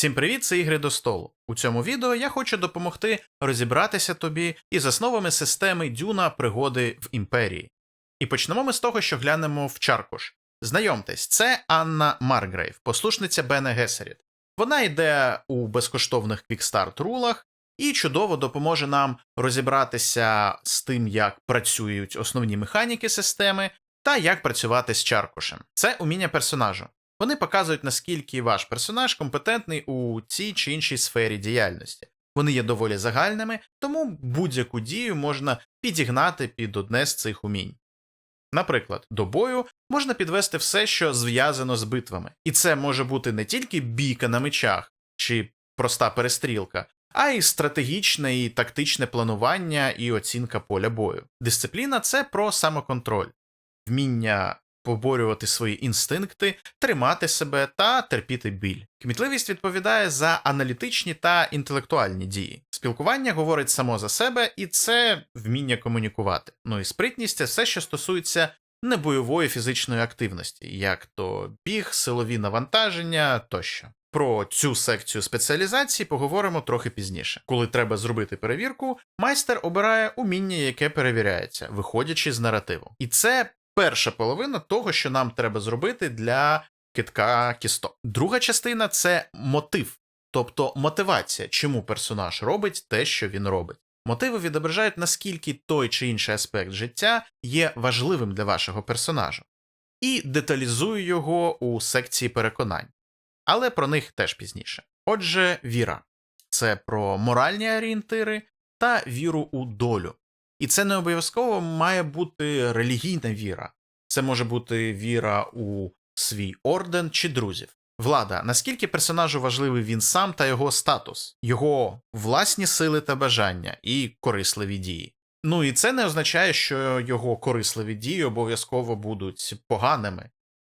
Всім привіт, це ігри до столу. У цьому відео я хочу допомогти розібратися тобі із основами системи Дюна пригоди в імперії. І почнемо ми з того, що глянемо в чаркуш. Знайомтесь, це Анна Маргрейв, послушниця Бена Гесеріт. Вона йде у безкоштовних квікстарт рулах і чудово допоможе нам розібратися з тим, як працюють основні механіки системи та як працювати з чаркушем. Це уміння персонажу. Вони показують, наскільки ваш персонаж компетентний у цій чи іншій сфері діяльності. Вони є доволі загальними, тому будь-яку дію можна підігнати під одне з цих умінь. Наприклад, до бою можна підвести все, що зв'язано з битвами, і це може бути не тільки бійка на мечах чи проста перестрілка, а й стратегічне і тактичне планування і оцінка поля бою. Дисципліна це про самоконтроль, вміння поборювати свої інстинкти, тримати себе та терпіти біль. Кмітливість відповідає за аналітичні та інтелектуальні дії. Спілкування говорить само за себе, і це вміння комунікувати. Ну і спритність це все, що стосується небойової фізичної активності, як то біг, силові навантаження тощо. Про цю секцію спеціалізації поговоримо трохи пізніше. Коли треба зробити перевірку, майстер обирає уміння, яке перевіряється, виходячи з наративу. І це перша половина того, що нам треба зробити для китка кісток. Друга частина це мотив, тобто мотивація, чому персонаж робить те, що він робить. Мотиви відображають, наскільки той чи інший аспект життя є важливим для вашого персонажа, і деталізую його у секції переконань. Але про них теж пізніше. Отже, віра це про моральні орієнтири та віру у долю. І це не обов'язково має бути релігійна віра, це може бути віра у свій орден чи друзів. Влада, наскільки персонажу важливий він сам та його статус, його власні сили та бажання і корисливі дії. Ну і це не означає, що його корисливі дії обов'язково будуть поганими.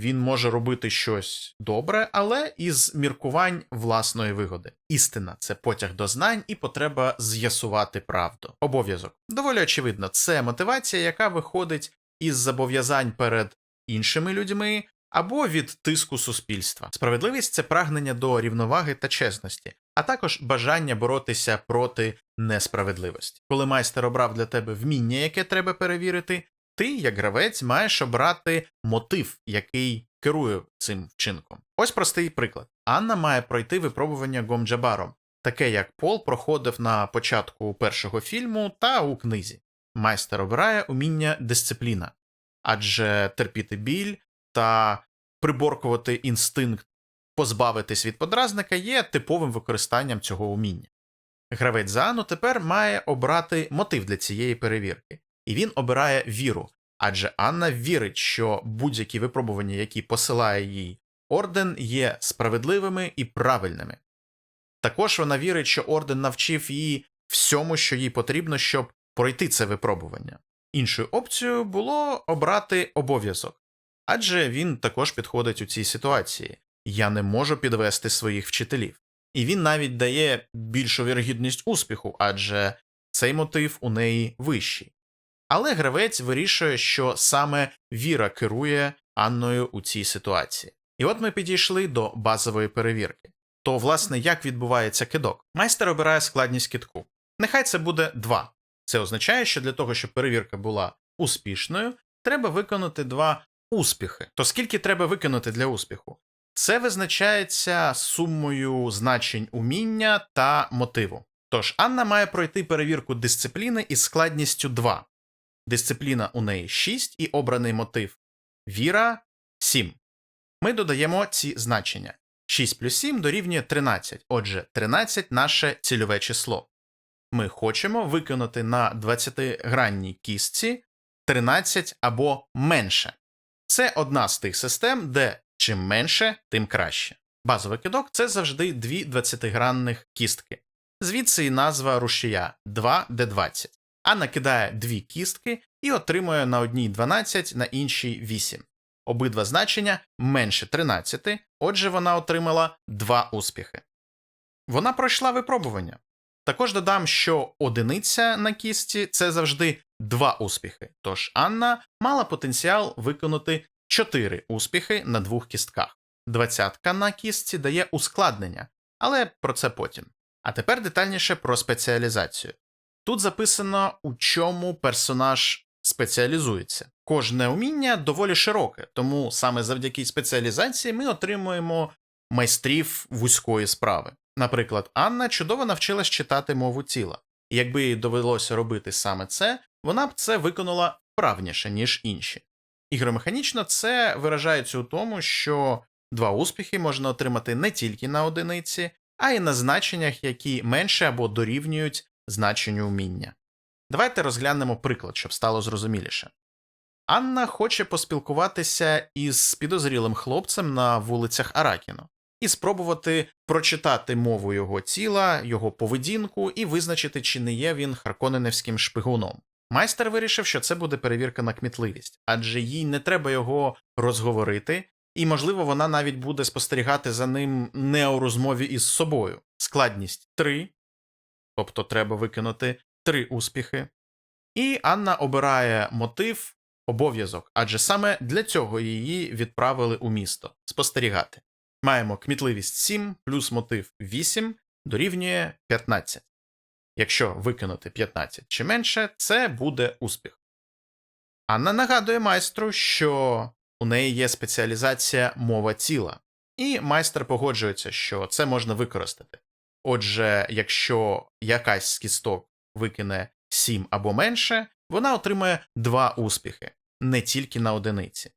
Він може робити щось добре, але із міркувань власної вигоди. Істина це потяг до знань і потреба з'ясувати правду. Обов'язок доволі очевидно, це мотивація, яка виходить із зобов'язань перед іншими людьми або від тиску суспільства. Справедливість це прагнення до рівноваги та чесності, а також бажання боротися проти несправедливості. Коли майстер обрав для тебе вміння, яке треба перевірити, ти, як гравець, маєш обрати мотив, який керує цим вчинком. Ось простий приклад: Анна має пройти випробування Гомджабаром, таке як Пол проходив на початку першого фільму та у книзі. Майстер обирає уміння дисципліна, адже терпіти біль та приборкувати інстинкт, позбавитись від подразника є типовим використанням цього уміння. Гравець за Анну тепер має обрати мотив для цієї перевірки і він обирає віру, адже Анна вірить, що будь-які випробування, які посилає їй орден, є справедливими і правильними. Також вона вірить, що орден навчив її всьому, що їй потрібно, щоб пройти це випробування. Іншою опцією було обрати обов'язок, адже він також підходить у цій ситуації я не можу підвести своїх вчителів. І він навіть дає більшу вірогідність успіху, адже цей мотив у неї вищий. Але гравець вирішує, що саме Віра керує Анною у цій ситуації. І от ми підійшли до базової перевірки. То, власне, як відбувається кидок? Майстер обирає складність китку. Нехай це буде 2. Це означає, що для того, щоб перевірка була успішною, треба виконати два успіхи. То скільки треба виконати для успіху? Це визначається сумою значень уміння та мотиву. Тож Анна має пройти перевірку дисципліни із складністю 2. Дисципліна у неї 6 і обраний мотив віра 7. Ми додаємо ці значення. 6 плюс 7 дорівнює 13. Отже, 13 наше цільове число. Ми хочемо виконати на 20-гранній кістці 13 або менше. Це одна з тих систем, де чим менше, тим краще. Базовий кидок це завжди дві 20-гранних кістки. Звідси і назва рушія 2D20. Анна кидає дві кістки і отримує на одній 12, на іншій 8. Обидва значення менше 13, отже, вона отримала два успіхи. Вона пройшла випробування. Також додам, що одиниця на кісті це завжди два успіхи, тож Анна мала потенціал виконати 4 успіхи на двох кістках. Двадцятка на кістці дає ускладнення, але про це потім. А тепер детальніше про спеціалізацію. Тут записано, у чому персонаж спеціалізується. Кожне уміння доволі широке, тому саме завдяки спеціалізації ми отримуємо майстрів вузької справи. Наприклад, Анна чудово навчилась читати мову тіла, якби їй довелося робити саме це, вона б це виконала вправніше, ніж інші. Ігромеханічно це виражається у тому, що два успіхи можна отримати не тільки на одиниці, а й на значеннях, які менше або дорівнюють значенню вміння. Давайте розглянемо приклад, щоб стало зрозуміліше. Анна хоче поспілкуватися із підозрілим хлопцем на вулицях Аракіно і спробувати прочитати мову його тіла, його поведінку і визначити, чи не є він харконеневським шпигуном. Майстер вирішив, що це буде перевірка на кмітливість, адже їй не треба його розговорити, і, можливо, вона навіть буде спостерігати за ним не у розмові із собою. Складність 3, тобто треба викинути 3 успіхи. І Анна обирає мотив, обов'язок, адже саме для цього її відправили у місто спостерігати. Маємо кмітливість 7 плюс мотив 8 дорівнює 15. Якщо викинути 15 чи менше, це буде успіх. Анна нагадує майстру, що у неї є спеціалізація мова тіла, і майстер погоджується, що це можна використати. Отже, якщо якась з кісток викине 7 або менше, вона отримає 2 успіхи, не тільки на одиниці.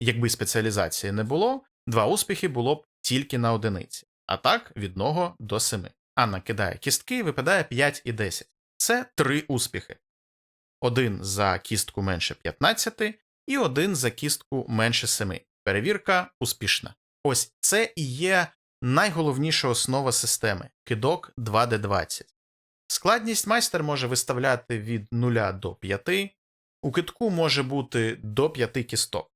Якби спеціалізації не було, 2 успіхи було б тільки на одиниці, а так від 1 до 7. Анна кидає кістки, випадає 5 і 10. Це 3 успіхи. Один за кістку менше 15 і один за кістку менше 7. Перевірка успішна. Ось це і є найголовніша основа системи кидок 2D20. Складність майстер може виставляти від 0 до 5, у китку може бути до 5 кісток.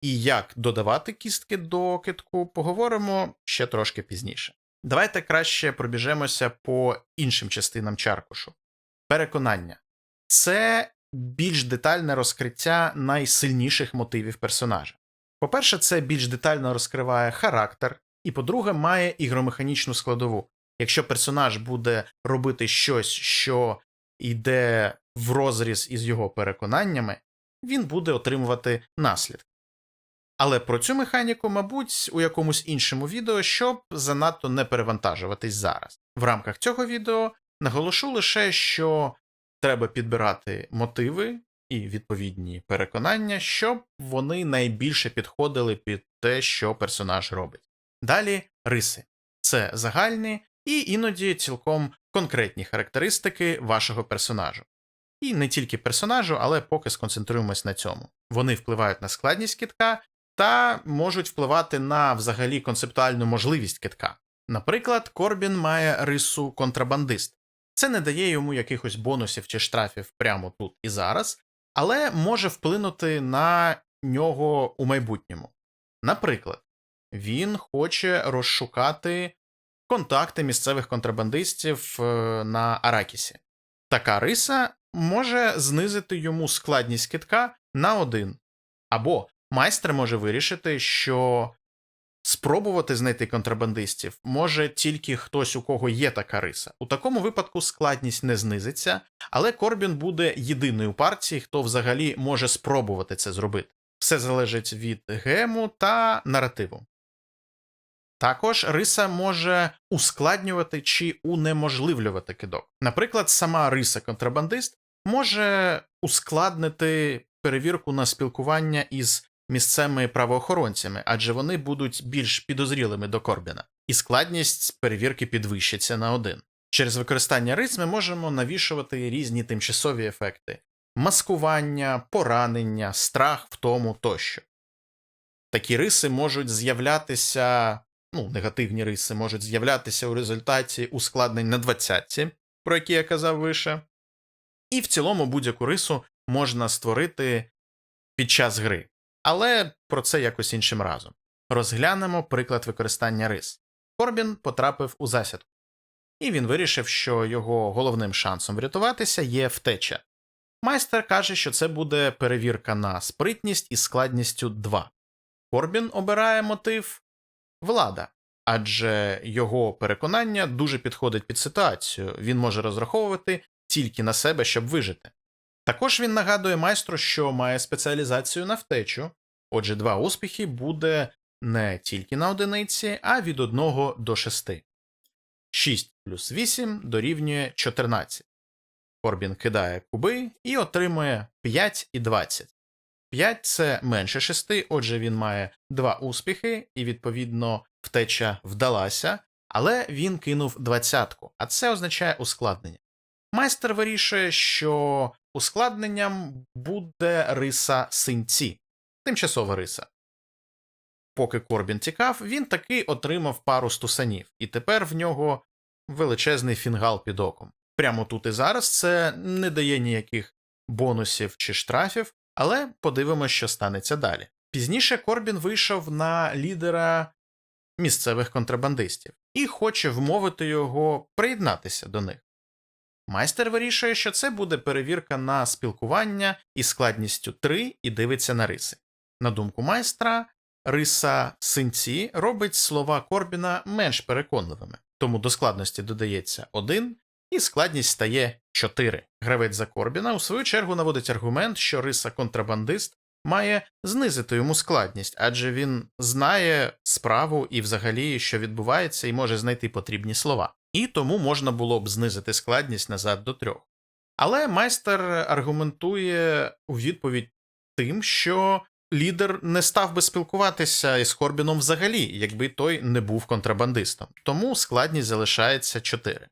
І як додавати кістки до китку, поговоримо ще трошки пізніше. Давайте краще пробіжемося по іншим частинам чаркушу. Переконання це більш детальне розкриття найсильніших мотивів персонажа. По-перше, це більш детально розкриває характер, і, по-друге, має ігромеханічну складову. Якщо персонаж буде робити щось, що йде в розріз із його переконаннями, він буде отримувати наслідки. Але про цю механіку, мабуть, у якомусь іншому відео, щоб занадто не перевантажуватись зараз. В рамках цього відео наголошу лише, що треба підбирати мотиви і відповідні переконання, щоб вони найбільше підходили під те, що персонаж робить. Далі риси це загальні і іноді цілком конкретні характеристики вашого персонажу. І не тільки персонажу, але поки сконцентруємось на цьому. Вони впливають на складність кітка та можуть впливати на взагалі концептуальну можливість китка. Наприклад, Корбін має рису контрабандист. Це не дає йому якихось бонусів чи штрафів прямо тут і зараз, але може вплинути на нього у майбутньому. Наприклад, він хоче розшукати контакти місцевих контрабандистів е, на Аракісі. Така риса може знизити йому складність китка на один, або майстер може вирішити, що спробувати знайти контрабандистів може тільки хтось, у кого є така риса. У такому випадку складність не знизиться, але Корбін буде єдиною партії, хто взагалі може спробувати це зробити. Все залежить від гему та наративу. Також риса може ускладнювати чи унеможливлювати кидок. Наприклад, сама риса контрабандист може ускладнити перевірку на спілкування із місцевими правоохоронцями, адже вони будуть більш підозрілими до Корбіна, і складність перевірки підвищиться на один. Через використання рис ми можемо навішувати різні тимчасові ефекти маскування, поранення, страх, втому тощо. Такі риси можуть з'являтися, ну, негативні риси можуть з'являтися у результаті ускладнень на 20, про які я казав вище. І в цілому будь-яку рису можна створити під час гри. Але про це якось іншим разом. Розглянемо приклад використання рис. Корбін потрапив у засідку, і він вирішив, що його головним шансом врятуватися є втеча. Майстер каже, що це буде перевірка на спритність із складністю 2. Корбін обирає мотив влада, адже його переконання дуже підходить під ситуацію. Він може розраховувати тільки на себе, щоб вижити. Також він нагадує майстру, що має спеціалізацію на втечу, отже, два успіхи буде не тільки на одиниці, а від 1 до 6. 6 плюс 8 дорівнює 14. Корбін кидає куби і отримує 5 і 20. 5 це менше 6, отже, він має 2 успіхи, і, відповідно, втеча вдалася, але він кинув двадцятку, а це означає ускладнення. Майстер вирішує, що ускладненням буде риса синці, тимчасова риса. Поки Корбін тікав, він таки отримав пару стусанів, і тепер в нього величезний фінгал під оком. Прямо тут і зараз це не дає ніяких бонусів чи штрафів, але подивимося, що станеться далі. Пізніше Корбін вийшов на лідера місцевих контрабандистів і хоче вмовити його приєднатися до них. Майстер вирішує, що це буде перевірка на спілкування із складністю 3 і дивиться на риси. На думку майстра, риса синці робить слова Корбіна менш переконливими, тому до складності додається 1 і складність стає 4. Гравець за Корбіна у свою чергу наводить аргумент, що риса контрабандист має знизити йому складність, адже він знає справу і взагалі, що відбувається, і може знайти потрібні слова. І тому можна було б знизити складність назад до трьох. Але майстер аргументує у відповідь тим, що лідер не став би спілкуватися із Корбіном взагалі, якби той не був контрабандистом, тому складність залишається 4.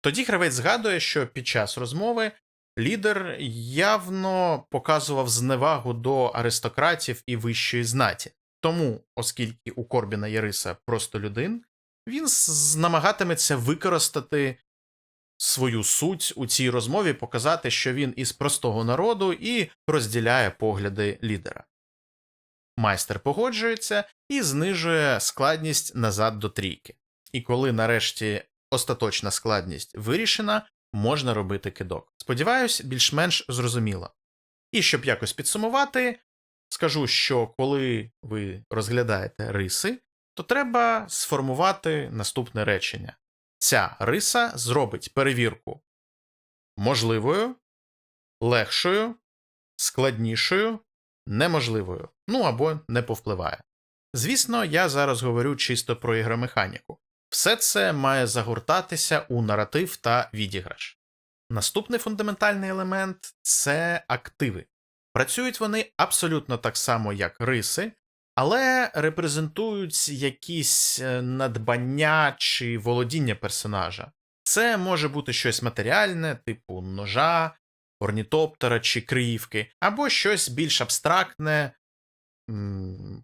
Тоді гравець згадує, що під час розмови лідер явно показував зневагу до аристократів і вищої знаті. Тому, оскільки у Корбіна є риса просто людин, він намагатиметься використати свою суть у цій розмові, показати, що він із простого народу і розділяє погляди лідера. Майстер погоджується і знижує складність назад до трійки. І коли нарешті остаточна складність вирішена, можна робити кидок. Сподіваюсь, більш-менш зрозуміло. І щоб якось підсумувати, скажу, що коли ви розглядаєте риси, то треба сформувати наступне речення. Ця риса зробить перевірку можливою, легшою, складнішою, неможливою, ну або не повпливає. Звісно, я зараз говорю чисто про ігромеханіку. Все це має загортатися у наратив та відіграш. Наступний фундаментальний елемент це активи. Працюють вони абсолютно так само, як риси, але репрезентують якісь е, надбання чи володіння персонажа. Це може бути щось матеріальне, типу ножа, орнітоптера чи криївки, або щось більш абстрактне,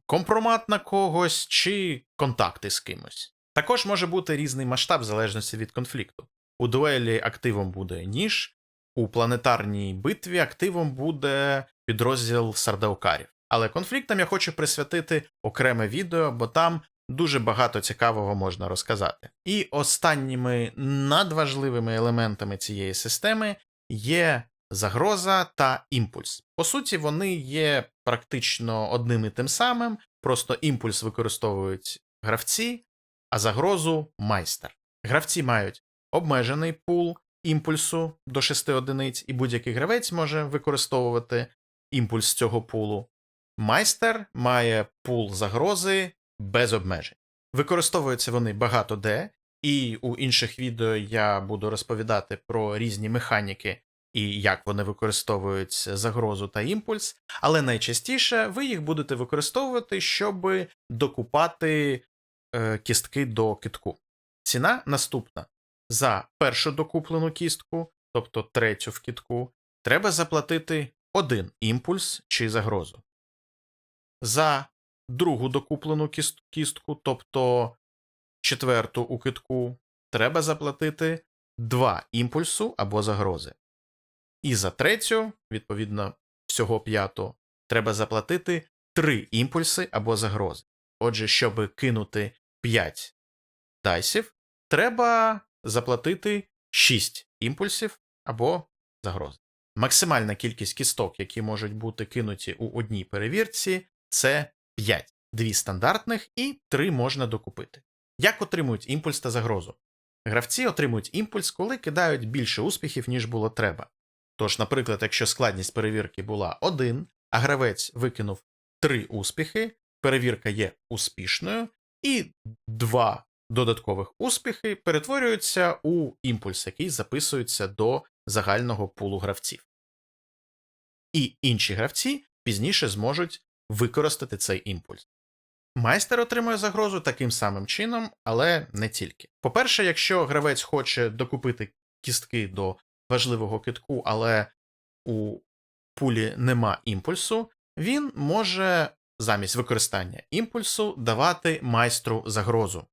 компромат на когось чи контакти з кимось. Також може бути різний масштаб в залежності від конфлікту. У дуелі активом буде ніж, у планетарній битві активом буде підрозділ сардаукарів. Але конфліктам я хочу присвятити окреме відео, бо там дуже багато цікавого можна розказати. І останніми надважливими елементами цієї системи є загроза та імпульс. По суті, вони є практично одним і тим самим, просто імпульс використовують гравці, а загрозу майстер. Гравці мають обмежений пул імпульсу до 6 одиниць, і будь-який гравець може використовувати імпульс цього пулу. Майстер має пул загрози без обмежень. Використовуються вони багато де, і у інших відео я буду розповідати про різні механіки і як вони використовують загрозу та імпульс, але найчастіше ви їх будете використовувати, щоб докупати кістки до китку. Ціна наступна: за першу докуплену кістку, тобто третю в китку, треба заплатити один імпульс чи загрозу. За другу докуплену кістку, тобто четверту у китку, треба заплатити два імпульсу або загрози. І за третю, відповідно, всього п'яту, треба заплатити три імпульси або загрози. Отже, щоб кинути 5 дайсів, треба заплатити 6 імпульсів або загрози. Максимальна кількість кісток, які можуть бути кинуті у одній перевірці, це 5. Дві стандартних і 3 можна докупити. Як отримують імпульс та загрозу? Гравці отримують імпульс, коли кидають більше успіхів, ніж було треба. Тож, наприклад, якщо складність перевірки була 1, а гравець викинув 3 успіхи, перевірка є успішною, і 2 додаткових успіхи перетворюються у імпульс, який записується до загального пулу гравців. І інші гравці пізніше зможуть використати цей імпульс. Майстер отримує загрозу таким самим чином, але не тільки. По-перше, якщо гравець хоче докупити кістки до важливого китку, але у пулі нема імпульсу, він може замість використання імпульсу давати майстру загрозу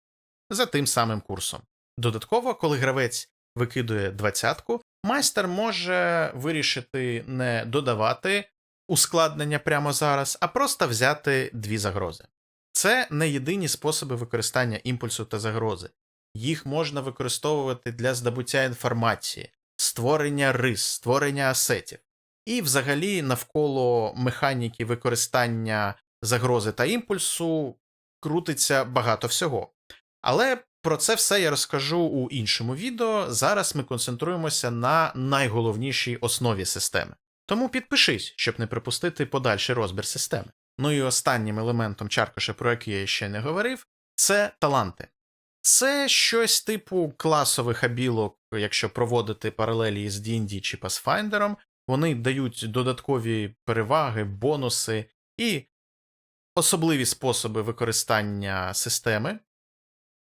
за тим самим курсом. Додатково, коли гравець викидує двадцятку, майстер може вирішити не додавати ускладнення прямо зараз, а просто взяти дві загрози. Це не єдині способи використання імпульсу та загрози. Їх можна використовувати для здобуття інформації, створення рис, створення асетів. І взагалі навколо механіки використання загрози та імпульсу крутиться багато всього. Але про це все я розкажу у іншому відео. Зараз ми концентруємося на найголовнішій основі системи. Тому підпишись, щоб не пропустити подальший розбір системи. Ну і останнім елементом чаркоша, про який я ще не говорив, це таланти. Це щось типу класових абілок, якщо проводити паралелі з D&D чи Pathfinder, вони дають додаткові переваги, бонуси і особливі способи використання системи.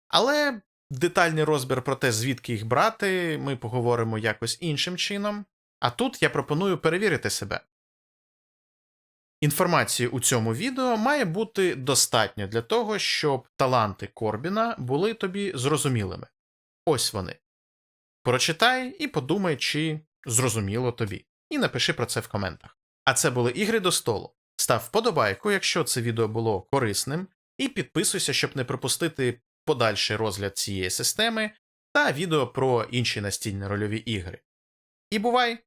Але детальний розбір про те, звідки їх брати, ми поговоримо якось іншим чином. А тут я пропоную перевірити себе. Інформації у цьому відео має бути достатньо для того, щоб таланти Корбіна були тобі зрозумілими. Ось вони. Прочитай і подумай, чи зрозуміло тобі. І напиши про це в коментах. А це були ігри до столу. Став вподобайку, якщо це відео було корисним, і підписуйся, щоб не пропустити подальший розгляд цієї системи та відео про інші настільні рольові ігри. І бувай!